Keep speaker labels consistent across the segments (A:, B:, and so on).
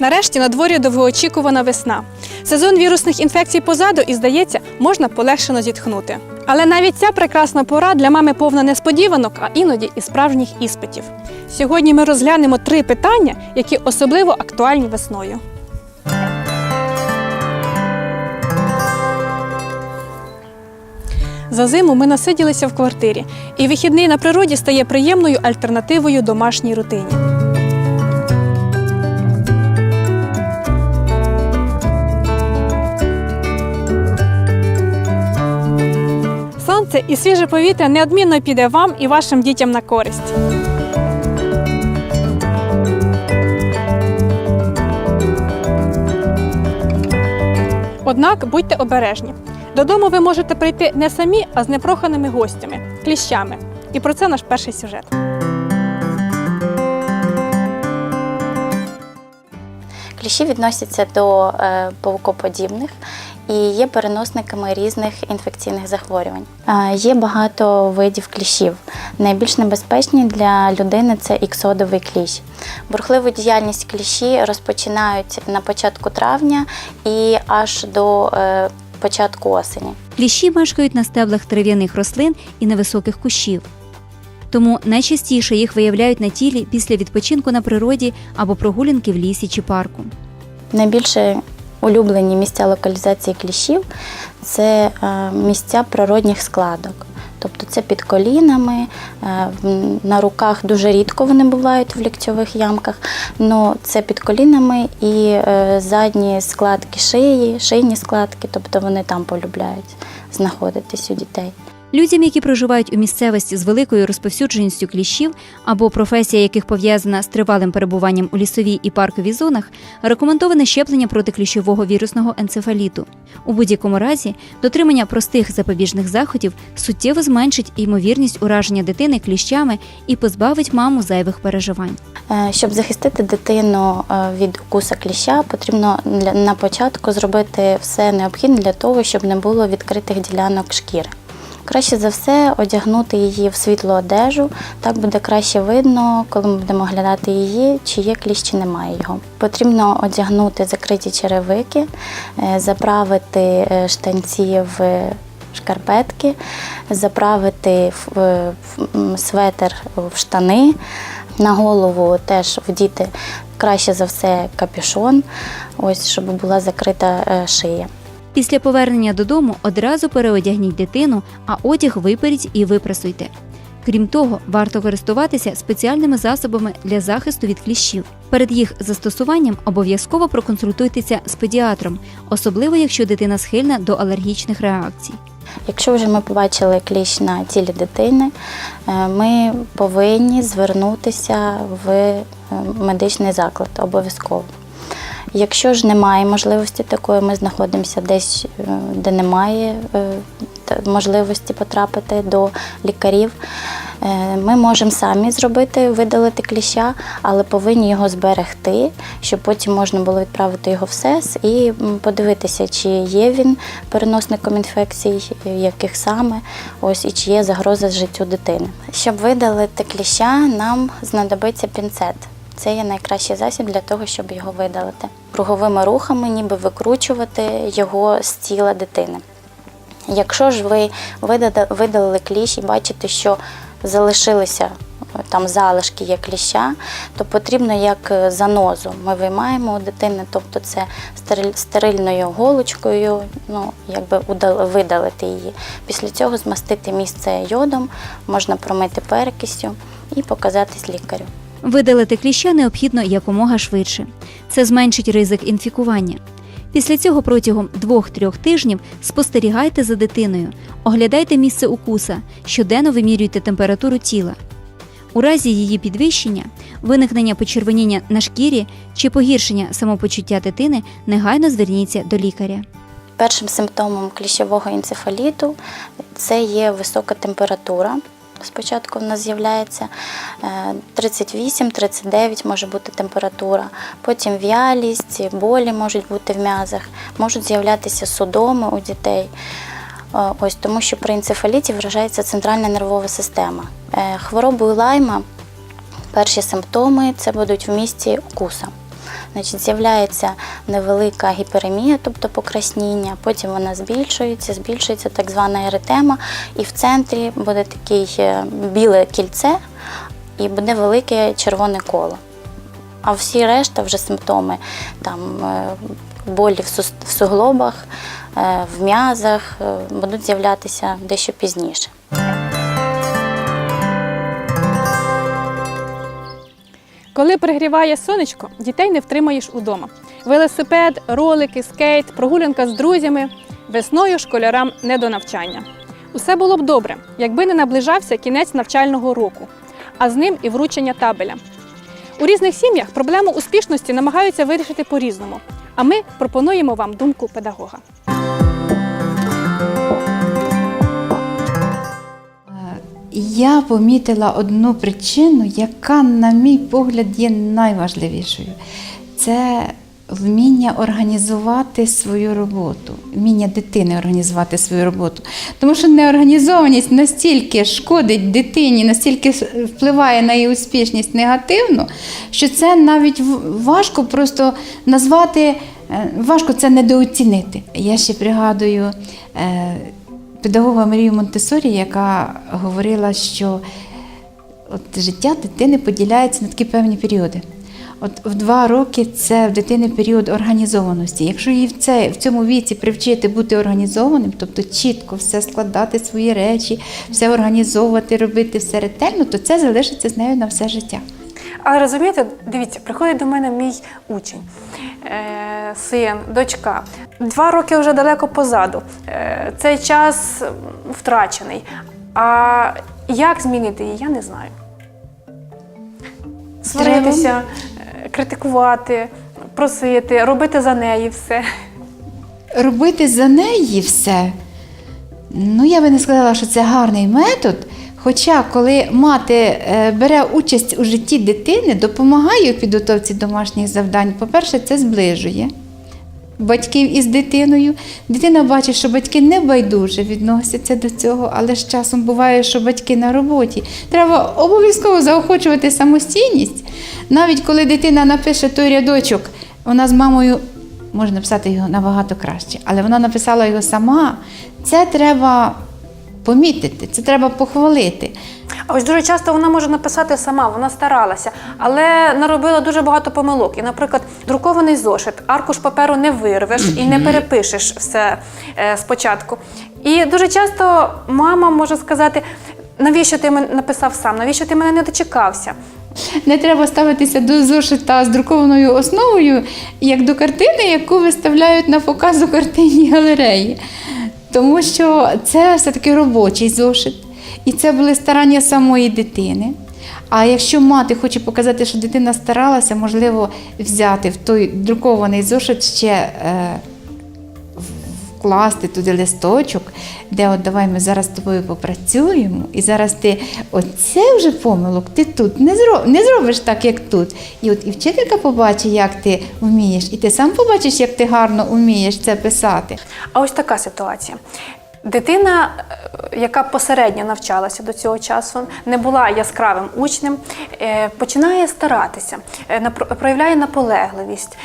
A: Нарешті на дворі довгоочікувана весна. Сезон вірусних інфекцій позаду і, здається, можна полегшено зітхнути. Але навіть ця прекрасна пора для мами повна несподіванок, а іноді і справжніх іспитів. Сьогодні ми розглянемо три питання, які особливо актуальні весною. За зиму ми насиділися в квартирі, і вихідний на природі стає приємною альтернативою домашній рутині. Сонце і свіже повітря неодмінно піде вам і вашим дітям на користь. Однак будьте обережні. Додому ви можете прийти не самі, а з непроханими гостями кліщами. І про це наш перший сюжет.
B: Кліщі відносяться до е, павукоподібних і є переносниками різних інфекційних захворювань. Є багато видів кліщів. Найбільш небезпечні для людини це іксодовий кліщ. Бурхливу діяльність кліщі розпочинають на початку травня і аж до е, початку осені.
C: Кліщі мешкають на стеблах трав'яних рослин і невисоких кущів. Тому найчастіше їх виявляють на тілі після відпочинку на природі або прогулянки в лісі чи парку.
B: Найбільше улюблені місця локалізації кліщів це е, місця природних складок. Тобто це під колінами, е, на руках дуже рідко вони бувають в ліктьових ямках, але це під колінами і е, задні складки шиї, шийні складки, тобто вони там полюбляють знаходитись у дітей.
C: Людям, які проживають у місцевості з великою розповсюдженістю кліщів або професія яких пов'язана з тривалим перебуванням у лісовій і парковій зонах, рекомендоване щеплення проти кліщового вірусного енцефаліту. У будь-якому разі дотримання простих запобіжних заходів суттєво зменшить ймовірність ураження дитини кліщами і позбавить маму зайвих переживань.
B: Е, Щоб захистити дитину е, від укуса кліща, потрібно на початку зробити все необхідне для того, щоб не було відкритих ділянок шкіри. Краще за все одягнути її в світлу одежу, так буде краще видно, коли ми будемо оглядати її, чи є кліщ, чи немає його. Потрібно одягнути закриті черевики, е, заправити е, штанці в шкарпетки, заправити в, светр в штани, на голову теж вдіти краще за все капюшон, ось щоб була закрита е, шия.
C: Після повернення додому одразу переодягніть дитину, а одяг виперіть і випрасуйте. Крім того, варто користуватися спеціальними засобами для захисту від кліщів. Перед їх застосуванням обов'язково проконсультуйтеся з педіатром, особливо якщо дитина схильна до алергічних реакцій.
B: Якщо вже ми побачили кліщ на тілі дитини, е, ми повинні звернутися в е, медичний заклад обов'язково. Якщо ж немає можливості такої, ми знаходимося десь, е, де немає е, можливості потрапити до лікарів. е, Ми можемо самі зробити, видалити кліща, але повинні його зберегти, щоб потім можна було відправити його в СЕС і подивитися, чи є він переносником інфекцій, яких саме, ось і чи є загроза життю дитини. Щоб видалити кліща, нам знадобиться пінцет. Це є найкращий засіб для того, щоб його видалити. Круговими рухами, ніби викручувати його з тіла дитини. Якщо ж ви видалили кліщ і бачите, що залишилися е, там залишки є кліща, то потрібно як е, занозу. Ми виймаємо у дитини, тобто це стерильною голочкою, ну якби видалити її. Після цього змастити місце йодом, можна промити перекистю і показатись лікарю.
C: Видалити кліща необхідно якомога швидше. Це зменшить ризик інфікування. Після цього протягом 2-3 тижнів спостерігайте за дитиною, оглядайте місце укуса, щоденно вимірюйте температуру тіла. У разі її підвищення, виникнення почервоніння на шкірі чи погіршення самопочуття дитини, негайно зверніться до лікаря.
B: Першим симптомом кліщового енцефаліту це є висока температура. Спочатку в нас з'являється е, 38-39 може бути температура, потім в'ялість, болі можуть бути в м'язах, можуть з'являтися судоми у дітей. Е, Ось тому, що при енцефаліті вражається центральна нервова система. Е, Хворобою лайма перші симптоми це будуть в місці укуса. Значить, з'являється невелика гіперемія, тобто покрасніння, потім вона збільшується, збільшується так звана еретема, і в центрі буде таке біле кільце і буде велике червоне коло. А всі решта вже симптоми там е, болі в суглобах, е, в м'язах е, будуть з'являтися дещо пізніше.
A: Коли пригріває сонечко, дітей не втримаєш удома. Велосипед, ролики, скейт, прогулянка з друзями. Весною школярам не до навчання. Усе було б добре, якби не наближався кінець навчального року, а з ним і вручення табеля. У різних сім'ях проблему успішності намагаються вирішити по-різному. А ми пропонуємо вам думку педагога.
D: Я помітила одну причину, яка, на мій погляд, є найважливішою. Це вміння організувати свою роботу, вміння дитини організувати свою роботу. Тому що неорганізованість настільки шкодить дитині, настільки впливає на її успішність негативно, що це навіть важко просто назвати, е, важко це недооцінити. Я ще пригадую. Педагога Марію Монтесорі, яка говорила, що от життя дитини поділяється на такі певні періоди. От в два роки це в дитини період організованості. Якщо її в, це, в цьому віці привчити бути організованим, тобто чітко все складати свої речі, все організовувати, робити все ретельно, то це залишиться з нею на все життя.
A: Але розумієте, дивіться, приходить до мене мій учень, е, син, дочка. Два роки вже далеко позаду. Е, цей час втрачений. А як змінити її, я не знаю. Сваритися, е, критикувати, просити, робити за неї все.
D: робити за неї все. Ну, я би не сказала, що це гарний метод. Хоча, коли мати е, бере участь у житті дитини, допомагає у підготовці домашніх завдань, по-перше, це зближує батьків із дитиною. Дитина бачить, що батьки не байдуже відносяться до цього, але з часом буває, що батьки на роботі. Треба обов'язково заохочувати самостійність. Навіть коли дитина напише той рядочок, вона з мамою може написати його набагато краще, але вона написала його сама. Це треба помітити, це треба похвалити.
A: А ось дуже часто вона може написати сама, вона старалася, але наробила дуже багато помилок. І, наприклад, друкований зошит, аркуш паперу не вирвеш і не перепишеш все е, спочатку. І дуже часто мама може сказати: навіщо ти мен- написав сам, навіщо ти мене не дочекався?
D: Не треба ставитися до зошита з друкованою основою, як до картини, яку виставляють на показ у картинній галереї. Тому що це все-таки робочий зошит, і це були старання самої дитини. А якщо мати хоче показати, що дитина старалася, можливо, взяти в той друкований зошит ще е, вкласти туди листочок, де от давай ми зараз з тобою попрацюємо, і зараз ти оце вже помилок, ти тут не, зро, не зробиш так, як тут. І от і вчителька побачить, як ти вмієш, і ти сам побачиш, як ти гарно вмієш це писати.
A: А ось така ситуація. Дитина, е, яка посередньо навчалася до цього часу, не була яскравим учнем, е, починає старатися, е, проявляє наполегливість,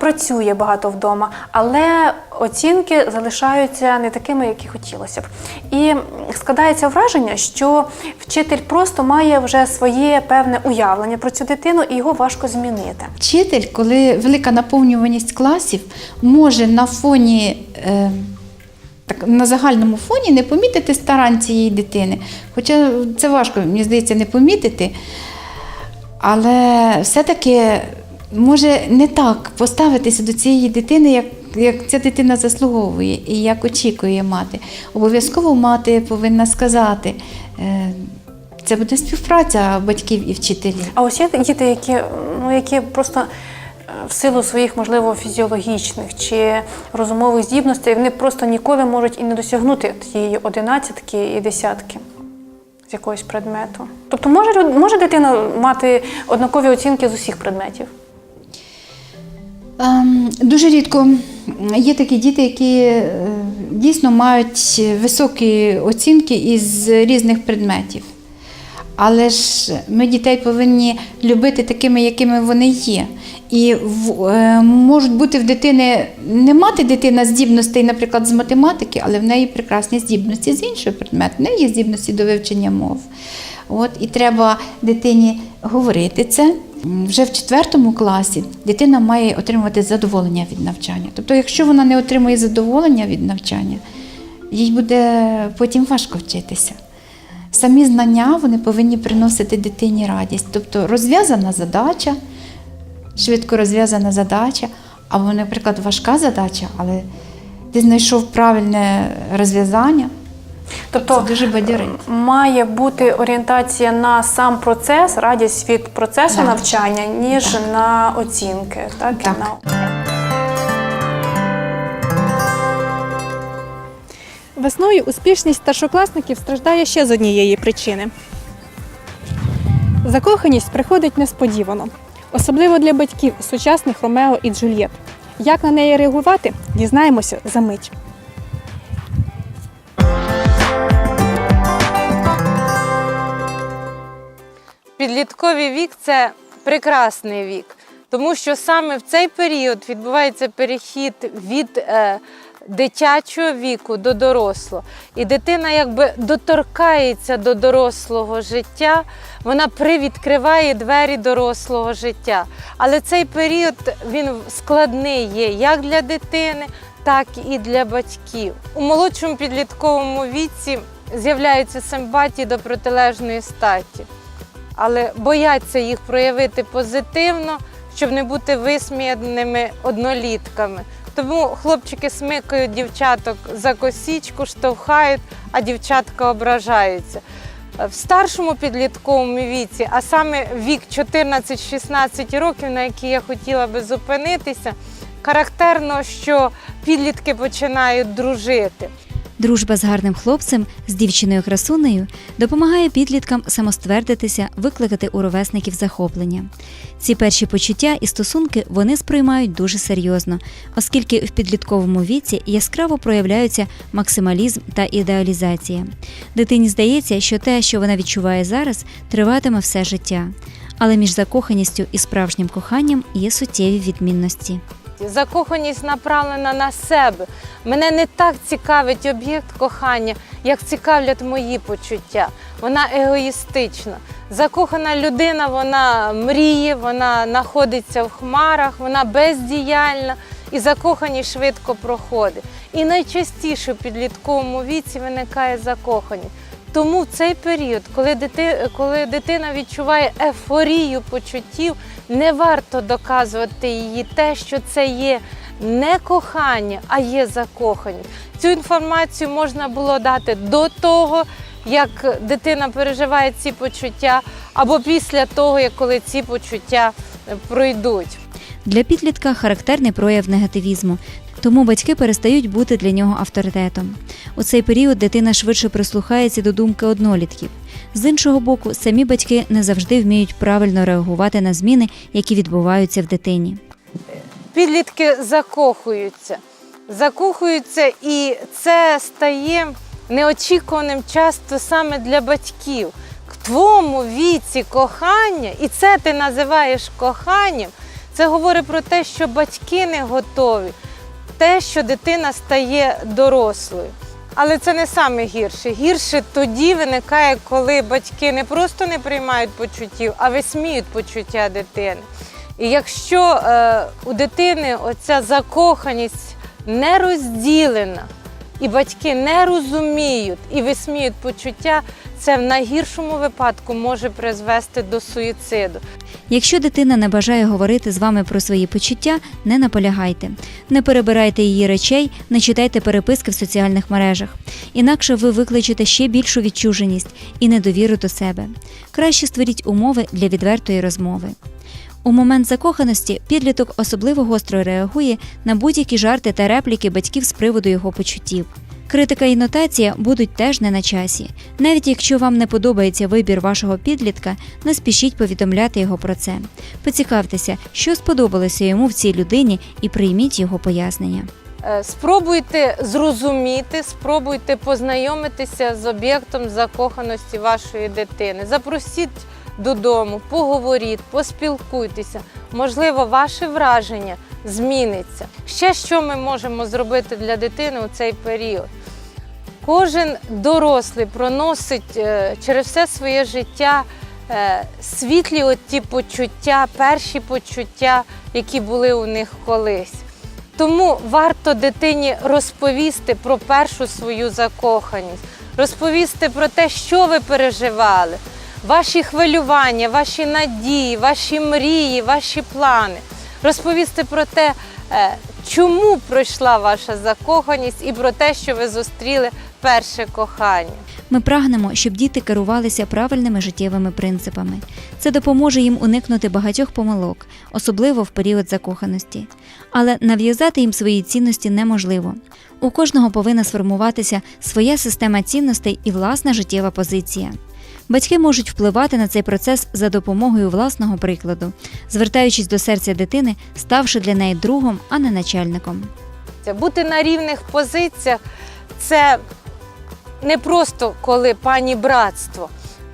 A: працює багато вдома, але оцінки залишаються не такими, які хотілося б. І складається враження, що вчитель просто має вже своє певне уявлення про цю дитину, і його важко змінити.
D: Вчитель, коли велика наповнюваність класів, може на фоні. Так, на загальному фоні не помітити старань цієї дитини. Хоча це важко, мені здається, не помітити. Але все-таки може не так поставитися до цієї дитини, як, як ця дитина заслуговує і як очікує мати. Обов'язково мати повинна сказати. Е, це буде співпраця батьків і вчителів.
A: А ось є діти, які, ну, які просто в силу своїх, можливо, фізіологічних чи розумових здібностей, вони просто ніколи можуть і не досягнути тієї одинадцятки і десятки з якогось предмету. Тобто може, може дитина мати однакові оцінки з усіх предметів?
D: Ем, Дуже рідко є такі діти, які е, дійсно мають високі оцінки із різних предметів. Але ж ми дітей повинні любити такими, якими вони є. І е, можуть бути в дитини не мати дитина здібностей, наприклад, з математики, але в неї прекрасні здібності з іншого предмету. В неї є здібності до вивчення мов. От, і треба дитині говорити це. Вже в четвертому класі дитина має отримувати задоволення від навчання. Тобто, якщо вона не отримує задоволення від навчання, їй буде потім важко вчитися. Самі знання вони повинні приносити дитині радість. Тобто розв'язана задача, швидко розв'язана задача, або, наприклад, важка задача, але ти знайшов правильне розв'язання,
A: Тобто
D: це дуже бадьорить.
A: має бути орієнтація на сам процес, радість від процесу
D: Так.
A: навчання, ніж
D: Так.
A: на оцінки. Так? і
D: Так.
A: на- Весною успішність старшокласників страждає ще з однієї причини. Закоханість приходить несподівано, особливо для батьків сучасних Ромео і Джульєт. Як на неї реагувати, дізнаємося за мить.
E: Підлітковий вік це прекрасний вік, тому що саме в цей період відбувається перехід від е, дитячого віку до дорослого. І дитина якби доторкається до дорослого життя, вона привідкриває двері дорослого життя. Але цей період він складний є як для дитини, так і для батьків. У молодшому підлітковому віці з'являються симпатії до протилежної статі але бояться їх проявити позитивно, щоб не бути висміяними однолітками. Тому хлопчики смикають дівчаток за косічку, штовхають, а дівчатка ображаються. В старшому підлітковому віці, а саме вік 14-16 років, на який я хотіла би зупинитися, характерно, що підлітки починають дружити.
C: Дружба з гарним хлопцем, з дівчиною красунею допомагає підліткам самоствердитися, викликати у ровесників захоплення. Ці перші почуття і стосунки вони сприймають дуже серйозно, оскільки в підлітковому віці яскраво проявляються максималізм та ідеалізація. Дитині здається, що те, що вона відчуває зараз, триватиме все життя. Але між закоханістю і справжнім коханням є суттєві відмінності.
E: Закоханість направлена на себе. Мене не так цікавить об'єкт кохання, як цікавлять мої почуття. Вона егоїстична. Закохана людина, вона мріє, вона знаходиться в хмарах, вона бездіяльна і закоханість швидко проходить. І найчастіше в підлітковому віці виникає закоханість. Тому в цей період, коли, дити, коли дитина відчуває ефорію почуттів, не варто доказувати її те, що це є не кохання, а є закоханість. Цю інформацію можна було дати до того, як дитина переживає ці почуття, або після того, як коли ці почуття пройдуть.
C: Для підлітка характерний прояв негативізму, тому батьки перестають бути для нього авторитетом. У цей період дитина швидше прислухається до думки однолітків. З іншого боку, самі батьки не завжди вміють правильно реагувати на зміни, які відбуваються в дитині.
E: Підлітки закохуються. Закохуються, і це стає неочікуваним часто саме для батьків. В твоєму віці кохання, і це ти називаєш коханням, це говорить про те, що батьки не готові, те, що дитина стає дорослою. Але це не саме гірше. Гірше тоді виникає, коли батьки не просто не приймають почуттів, а висміють почуття дитини. І якщо е, у дитини оця закоханість не розділена, і батьки не розуміють і висміють почуття, це в найгіршому випадку може призвести до суїциду.
C: Якщо дитина не бажає говорити з вами про свої почуття, не наполягайте, не перебирайте її речей, не читайте переписки в соціальних мережах. Інакше ви викличете ще більшу відчуженість і недовіру до себе. Краще створіть умови для відвертої розмови. У момент закоханості підліток особливо гостро реагує на будь-які жарти та репліки батьків з приводу його почуттів. Критика і нотація будуть теж не на часі. Навіть якщо вам не подобається вибір вашого підлітка, не спішіть повідомляти його про це. Поцікавтеся, що сподобалося йому в цій людині, і прийміть його пояснення.
E: Е, Спробуйте зрозуміти, спробуйте познайомитися з об'єктом закоханості вашої дитини. Запросіть додому, поговоріть, поспілкуйтеся. можливо, ваше враження зміниться. Ще що ми можемо зробити для дитини у цей період? Кожен дорослий проносить е, через все своє життя е, світлі от ті почуття, перші почуття, які були у них колись. Тому варто дитині розповісти про першу свою закоханість, розповісти про те, що ви переживали, ваші хвилювання, ваші надії, ваші мрії, ваші плани. Розповісти про те, е, чому пройшла ваша закоханість, і про те, що ви зустріли перше кохання.
C: Ми прагнемо, щоб діти керувалися правильними життєвими принципами. Це допоможе їм уникнути багатьох помилок, особливо в період закоханості. Але нав'язати їм свої цінності неможливо. У кожного повинна сформуватися своя система цінностей і власна життєва позиція. Батьки можуть впливати на цей процес за допомогою власного прикладу, звертаючись до серця дитини, ставши для неї другом, а не начальником.
E: Бути на рівних позиціях це не просто коли пані братство.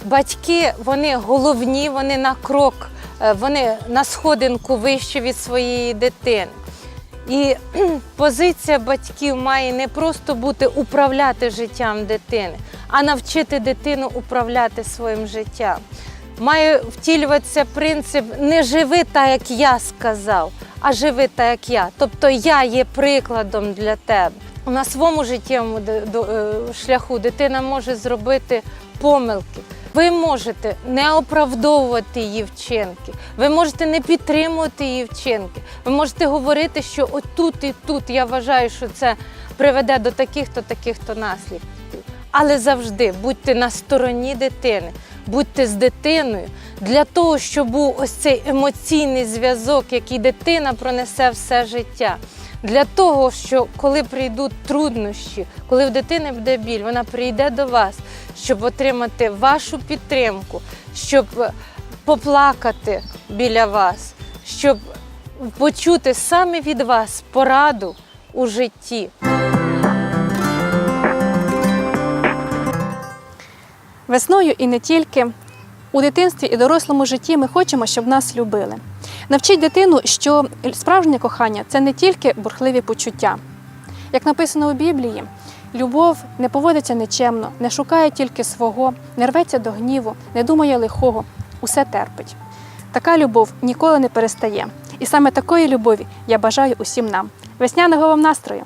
E: Батьки вони головні, вони на крок, е, вони на сходинку вище від своєї дитини. І позиція батьків має не просто бути управляти життям дитини, а навчити дитину управляти своїм життям. Має втілюватися принцип не живи так, як я сказав, а живи так, як я. Тобто я є прикладом для тебе. На своєму життєвому е, шляху дитина може зробити помилки. Ви можете не оправдовувати її вчинки, ви можете не підтримувати її вчинки. Ви можете говорити, що отут і тут я вважаю, що це приведе до таких-то, таких-то наслідків. Але завжди будьте на стороні дитини, будьте з дитиною для того, щоб був ось цей емоційний зв'язок, який дитина пронесе все життя. Для того, що коли прийдуть труднощі, коли в дитини буде біль, вона прийде до вас, щоб отримати вашу підтримку, щоб е, поплакати біля вас, щоб почути саме від вас пораду у житті.
A: Весною і не тільки. У дитинстві і дорослому житті ми хочемо, щоб нас любили. Навчіть дитину, що справжнє кохання це не тільки бурхливі почуття. Як написано у Біблії, любов не поводиться нечемно, не шукає тільки свого, не рветься до гніву, не думає лихого, усе терпить. Така любов ніколи не перестає. І саме такої любові я бажаю усім нам. Весняного вам настрою!